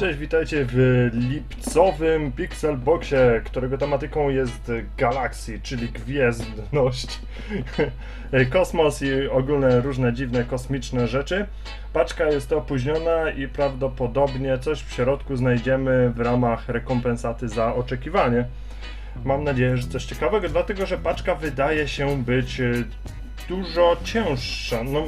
Cześć, witajcie w lipcowym Pixelboxie, którego tematyką jest galaksy, czyli gwiezdność, kosmos i ogólne różne dziwne kosmiczne rzeczy. Paczka jest opóźniona i prawdopodobnie coś w środku znajdziemy w ramach rekompensaty za oczekiwanie. Mam nadzieję, że coś ciekawego, dlatego że paczka wydaje się być dużo cięższa. No,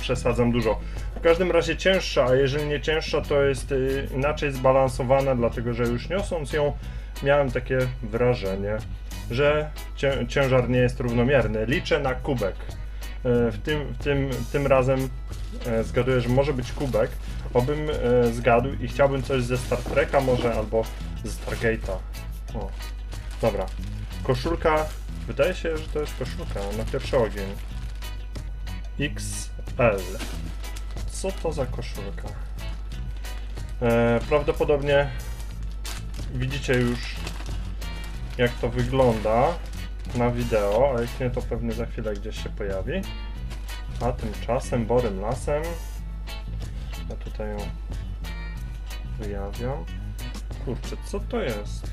przesadzam dużo. W każdym razie cięższa, a jeżeli nie cięższa, to jest y, inaczej zbalansowana, dlatego że już niosąc ją, miałem takie wrażenie, że cię, ciężar nie jest równomierny. Liczę na kubek. E, W tym, w tym, tym razem e, zgaduję, że może być kubek. Obym zgadł i chciałbym coś ze Star Treka może, albo ze Stargate'a. O, dobra. Koszulka, wydaje się, że to jest koszulka na pierwszy ogień. XL. Co to za koszulka? E, prawdopodobnie widzicie już jak to wygląda na wideo, a jak nie to pewnie za chwilę gdzieś się pojawi. A tymczasem borym lasem ja tutaj ją wyjawiam. Kurczę, co to jest?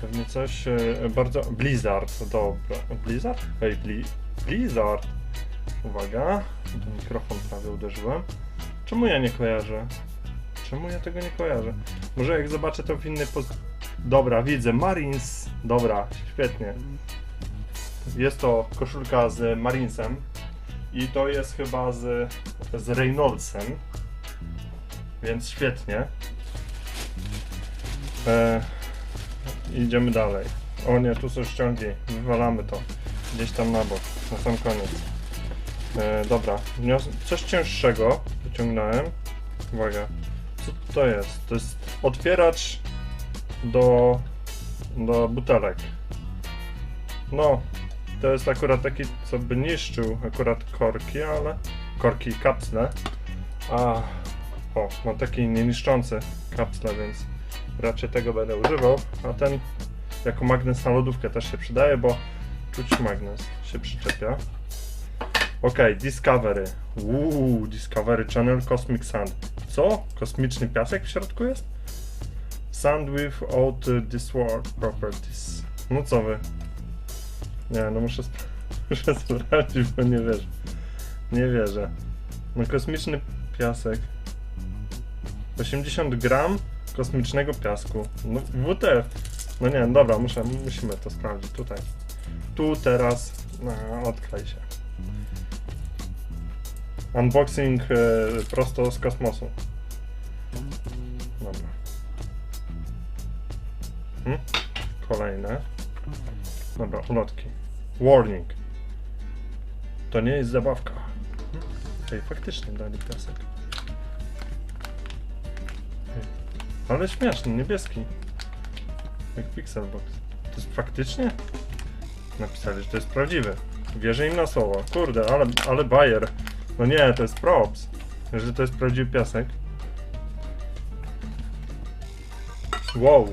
Pewnie coś e, bardzo... Blizzard, dobra. Blizzard? Hej, Bli... Blizzard! Uwaga, do mikrofon prawie uderzyłem. Czemu ja nie kojarzę? Czemu ja tego nie kojarzę? Może jak zobaczę to w innej poz... Dobra, widzę, Marines. Dobra, świetnie. Jest to koszulka z Marinesem i to jest chyba z, z Reynoldsem, więc świetnie. E, idziemy dalej. O nie, tu są ściągi, wywalamy to. Gdzieś tam na bok, na sam koniec. E, dobra, wnios- coś cięższego wyciągnąłem. Uwaga, co to jest? To jest otwieracz do, do butelek. No, to jest akurat taki, co by niszczył akurat korki, ale korki i kapsle. A, o, mam taki nieniszczący kapsle, więc raczej tego będę używał. A ten jako magnes na lodówkę też się przydaje, bo czuć magnes się przyczepia. Okej, Discovery. Uuu, Discovery Channel Cosmic Sand. Co? Kosmiczny piasek w środku jest? Sand without uh, disward properties. No co wy? Nie, no muszę, muszę sprawdzić, bo nie wierzę. Nie wierzę. No kosmiczny piasek. 80 gram kosmicznego piasku. No WTF. No nie, dobra, muszę, musimy to sprawdzić tutaj. Tu teraz, no, odklej się. Unboxing e, prosto z kosmosu. Dobra. Hmm? Kolejne. Dobra, ulotki. Warning. To nie jest zabawka. Ej, faktycznie dali piasek. Ale śmieszny, niebieski. Jak Pixelbox. To jest faktycznie? Napisali, że to jest prawdziwe. Wierzę im na słowo. Kurde, ale, ale Bayer. No nie, to jest props. Że to jest prawdziwy piasek. Wow.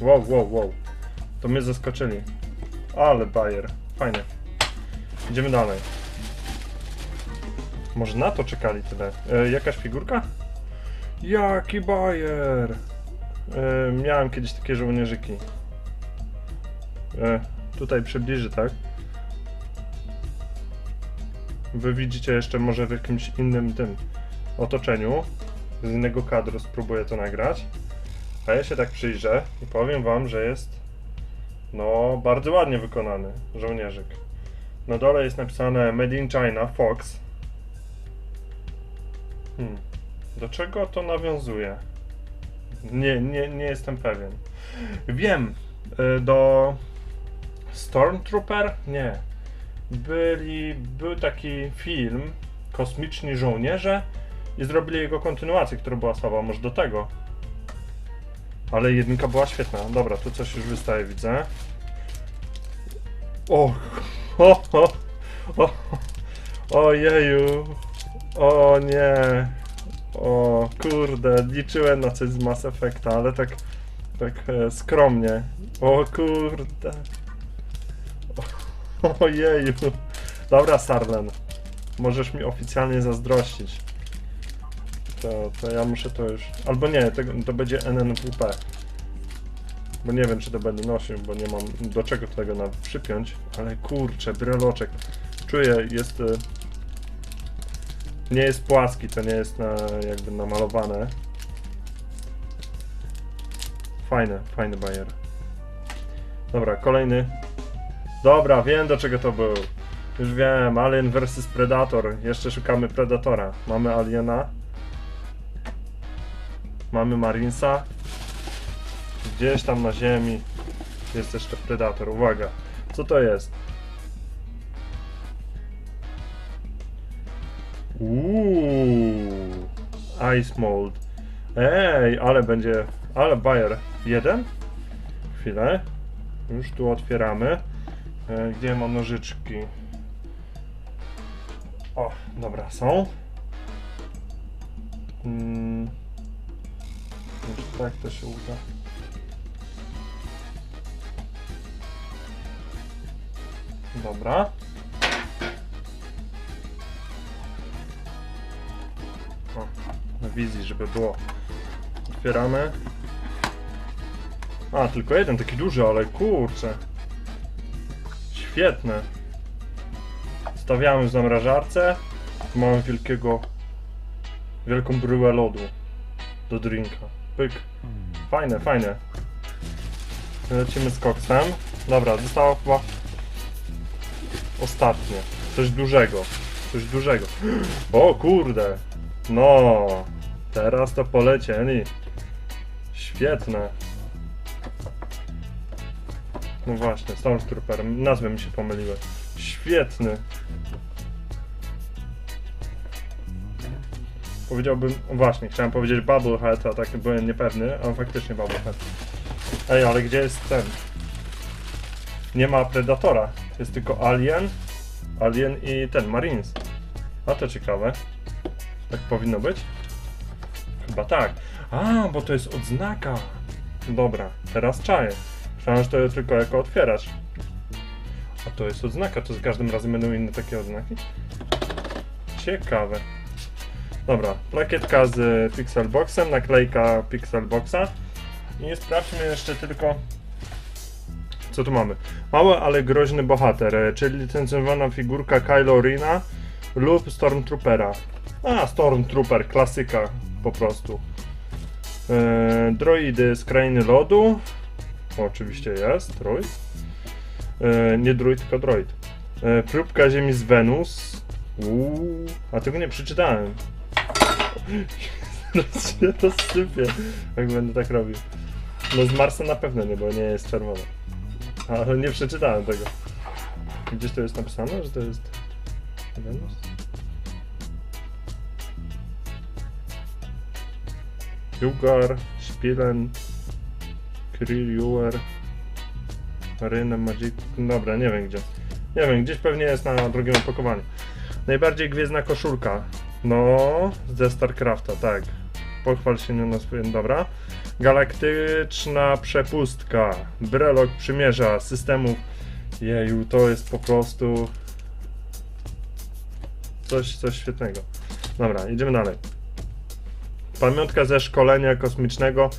Wow, wow, wow. To mnie zaskoczyli. Ale Bayer. Fajnie. Idziemy dalej. Może na to czekali tyle. E, jakaś figurka? Jaki Bayer! E, miałem kiedyś takie żołnierzyki. E, tutaj przybliży, tak? Wy widzicie jeszcze może w jakimś innym tym otoczeniu. Z innego kadru spróbuję to nagrać. A ja się tak przyjrzę i powiem wam, że jest no bardzo ładnie wykonany żołnierzyk. Na dole jest napisane Made in China Fox. Hmm. Do czego to nawiązuje? Nie, nie, nie jestem pewien. Wiem, y, do Stormtrooper? Nie. Byli, był taki film Kosmiczni Żołnierze i zrobili jego kontynuację, która była słaba, może do tego. Ale jedynka była świetna. Dobra, tu coś już wystaje, widzę. O, o, o, o, ojeju, o nie, o kurde, liczyłem na coś z Mass Effecta, ale tak, tak e, skromnie. O kurde. Ojeju. Dobra, Sarlen. Możesz mi oficjalnie zazdrościć. to, to ja muszę to już... Albo nie, tego, to będzie NNWP. Bo nie wiem, czy to będę nosił, bo nie mam do czego tego na przypiąć. Ale kurczę, breloczek. Czuję, jest... y, Nie jest płaski, to nie jest na, jakby namalowane. Fajne, fajny bajer. Dobra, kolejny. Dobra, wiem do czego to był. Już wiem, Alien vs Predator. Jeszcze szukamy Predatora. Mamy Aliena. Mamy Marinesa. Gdzieś tam na ziemi jest jeszcze Predator. Uwaga, co to jest? Uuu, Ice Mold. Ej, ale będzie, ale Bayer. Jeden? Chwilę. Już tu otwieramy. E, Gdzie mam nożyczki? O, dobra, są. Mm. Może tak to się uda. Dobra. O, na wizji, żeby było. Otwieramy. A, tylko jeden taki duży, ale kurczę. Świetne. Stawiamy w zamrażarce. Mamy wielkiego, wielką bryłę lodu do drinka. Pyk. Fajne, fajne. Lecimy z koksem. Dobra, zostało chyba ostatnie. Coś dużego. Coś dużego. O kurde. No. Teraz to polecieli. Świetne. No właśnie, Stormtrooper. Nazwy mi się pomyliły. Świetny. Powiedziałbym, właśnie, chciałem powiedzieć Bubblehead, a tak byłem niepewny, a faktycznie Bubblehead. Ej, ale gdzie jest ten? Nie ma Predatora, jest tylko Alien, Alien i ten, Marines. A to ciekawe. Tak powinno być? Chyba tak. A, bo to jest odznaka. Dobra, teraz czaję. Myślałem, że to tylko jako otwieracz. A to jest odznaka, to za każdym razem będą inne takie odznaki? Ciekawe. Dobra, plakietka z Pixelboxem, naklejka Pixelboxa. I sprawdźmy jeszcze tylko, co tu mamy. Mały, ale groźny bohater, e, czyli licencjonowana figurka Kylo Rena lub Stormtroopera. A, Stormtrooper, klasyka po prostu. E, droidy z krainy lodu. Oczywiście jest, droid. E, nie druid, tylko droid. E, próbka ziemi z Wenus. Uuu, a tego nie przeczytałem. Zaraz się rozsypię, jak będę tak robił. No z Marsa na pewno nie, bo nie jest czerwone. Ale nie przeczytałem tego. Gdzieś to jest napisane, że to jest Wenus? Jugar, Spielen, Juer, Marina, Magic... Dobra, nie wiem gdzie. Nie wiem, gdzieś pewnie jest na drugim opakowaniu. Najbardziej gwiezdna koszulka. No, ze StarCrafta, tak. Pochwal się nią na swoim, dobra. Galaktyczna przepustka. Brelok przymierza systemów. Jeju, to jest po prostu coś, coś świetnego. Dobra, idziemy dalej. Pamiątka ze szkolenia kosmicznego.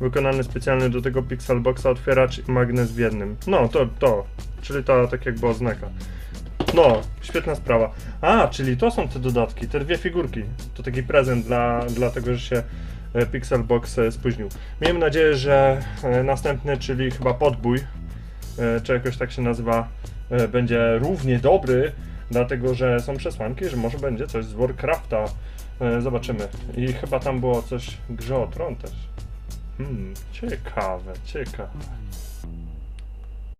Wykonany specjalnie do tego Pixelboxa otwieracz i magnes w jednym. No, to, to. Czyli to tak jakby oznaka. No, świetna sprawa. A, czyli to są te dodatki, te dwie figurki. To taki prezent dla, dla tego, że się e, Pixelbox e, spóźnił. Miejmy nadzieję, że e, następny, czyli chyba podbój, czy jakoś tak się nazywa, będzie równie dobry, dlatego że są przesłanki, że może będzie coś z Warcrafta. Zobaczymy. I chyba tam było coś grze o tron też. Hmm, ciekawe, ciekawe.